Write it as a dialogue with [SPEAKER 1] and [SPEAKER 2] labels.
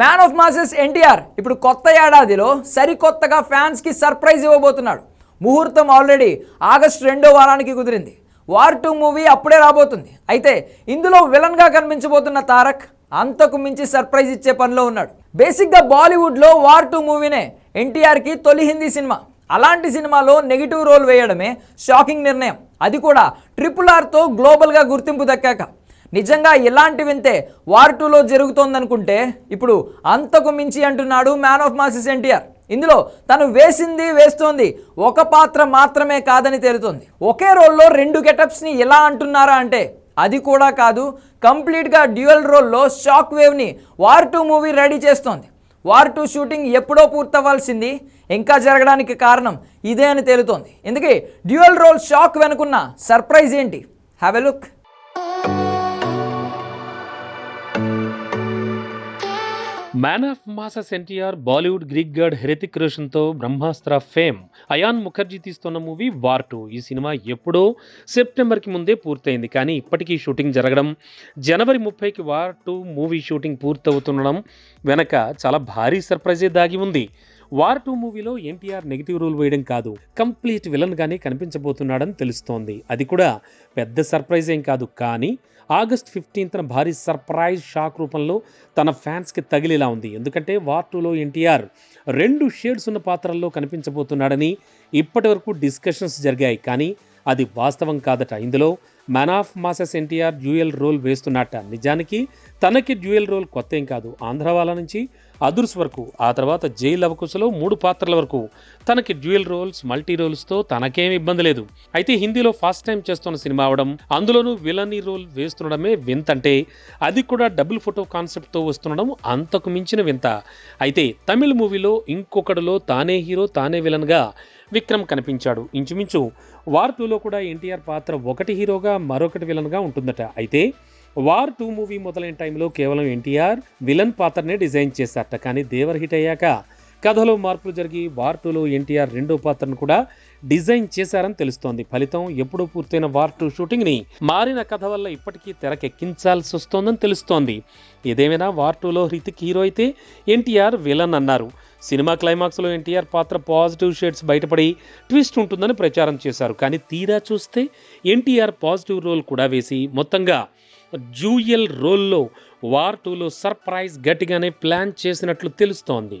[SPEAKER 1] Man of masses NTR ఇప్పుడు కొత్త ఏడాదిలో సరికొత్తగా ఫ్యాన్స్కి సర్ప్రైజ్ ఇవ్వబోతున్నాడు. ముహూర్తం ఆల్రెడీ ఆగస్ట్ రెండో వారానికి కుదిరింది. వార్ టూ మూవీ అప్పుడే రాబోతుంది. అయితే ఇందులో విలన్గా కనిపించబోతున్న తారక్ అంతకు మించి సర్ప్రైజ్ ఇచ్చే పనిలో ఉన్నాడు. బేసిక్గా బాలీవుడ్లో వార్ టూ మూవీనే ఎన్టీఆర్కి తొలి హిందీ సినిమా. అలాంటి సినిమాలో నెగిటివ్ రోల్ వేయడమే షాకింగ్ నిర్ణయం. అది కూడా ట్రిపుల్ ఆర్తో గ్లోబల్గా గుర్తింపు దక్కాక. నిజంగా ఇలాంటి వింతే వార్ టూలో జరుగుతోందనుకుంటే ఇప్పుడు అంతకు మించి అంటున్నాడు మ్యాన్ ఆఫ్ మాసెస్ ఎన్టీఆర్. ఇందులో తను వేసింది వేస్తోంది ఒక పాత్ర మాత్రమే కాదని తేలుతోంది. ఒకే రోల్లో రెండు గెటప్స్ని ఎలా అంటున్నారా అంటే అది కూడా కాదు కంప్లీట్గా డ్యూయల్ రోల్లో షాక్ వేవ్ని వార్ టూ మూవీ రెడీ చేస్తోంది. వార్ టూ షూటింగ్ ఎప్పుడో పూర్తవ్వాల్సింది ఇంకా జరగడానికి కారణం ఇదే అని తేలుతోంది. ఎందుకే డ్యూయల్ రోల్ షాక్ వెనుకున్న సర్ప్రైజ్ ఏంటి? Have a look.
[SPEAKER 2] Man of masses NTR Bollywood Greek god Hrithik రోషన్తో Brahmastra fame Ayan Mukerji తీస్తున్న మూవీ వార్ టూ ఈ సినిమా ఎప్పుడో సెప్టెంబర్కి ముందే పూర్తయింది. కానీ ఇప్పటికీ షూటింగ్ జరగడం జనవరి ముప్పైకి వార్ టూ మూవీ షూటింగ్ పూర్తవుతుండడం వెనక చాలా భారీ సర్ప్రైజే దాగి ఉంది. వార్ టూ మూవీలో ఎన్టీఆర్ నెగిటివ్ రోల్ వేయడం కాదు కంప్లీట్ విలన్ గానే కనిపించబోతున్నాడని తెలుస్తోంది. అది కూడా పెద్ద సర్ప్రైజ్ ఏం కాదు కానీ ఆగస్ట్ ఫిఫ్టీన్త్న భారీ సర్ప్రైజ్ షాక్ రూపంలో తన ఫ్యాన్స్కి తగిలేలా ఉంది. ఎందుకంటే వార్ టూలో ఎన్టీఆర్ రెండు షేడ్స్ ఉన్న పాత్రల్లో కనిపించబోతున్నాడని ఇప్పటి వరకు డిస్కషన్స్ జరిగాయి. కానీ అది వాస్తవం కాదట. ఇందులో man of masses NTR dual role వేస్తున్నట్ట. నిజానికి తనకి డ్యూయల్ రోల్ కొత్త ఏం కాదు. ఆంధ్ర వాళ్ళ నుంచి అదుర్స్ వరకు ఆ తర్వాత జైల్ అవకుశలో మూడు పాత్రల వరకు. తనకి డ్యూయల్ రోల్స్ మల్టీ రోల్స్తో తనకేం ఇబ్బంది లేదు. అయితే హిందీలో ఫస్ట్ టైం చేస్తున్న సినిమా అవడం అందులోనూ విలనీ రోల్ వేస్తుండడమే వింత అంటే అది కూడా డబుల్ ఫోటో కాన్సెప్ట్తో వస్తుండడం అంతకు మించిన వింత. అయితే తమిళ్ మూవీలో ఇంకొకడిలో తానే హీరో తానే విలన్గా విక్రమ్ కనిపించాడు. ఇంచుమించు వార్ టూలో కూడా ఎన్టీఆర్ పాత్ర ఒకటి హీరోగా మరొకటి విలన్గా ఉంటుందట. అయితే వార్ టూ మూవీ మొదలైన టైంలో కేవలం ఎన్టీఆర్ విలన్ పాత్రనే డిజైన్ చేశారట కానీ దేవర్ హిట్ అయ్యాక కథలో మార్పులు జరిగి వార్ టూలో ఎన్టీఆర్ రెండో పాత్రను కూడా డిజైన్ చేశారని తెలుస్తోంది. ఫలితం ఎప్పుడూ పూర్తయిన వార్ టూ షూటింగ్ని మారిన కథ వల్ల ఇప్పటికీ తెరకెక్కించాల్సి వస్తోందని తెలుస్తోంది. ఏదేమైనా వార్ టూలో హృతిక్ హీరో అయితే ఎన్టీఆర్ విలన్ అన్నారు. సినిమా క్లైమాక్స్లో ఎన్టీఆర్ పాత్ర పాజిటివ్ షేడ్స్ బయటపడి ట్విస్ట్ ఉంటుందని ప్రచారం చేశారు. కానీ తీరా చూస్తే ఎన్టీఆర్ పాజిటివ్ రోల్ కూడా వేసి మొత్తంగా జూయల్ రోల్లో వార్ టూలో సర్ప్రైజ్ గట్టిగానే ప్లాన్ చేసినట్లు తెలుస్తోంది.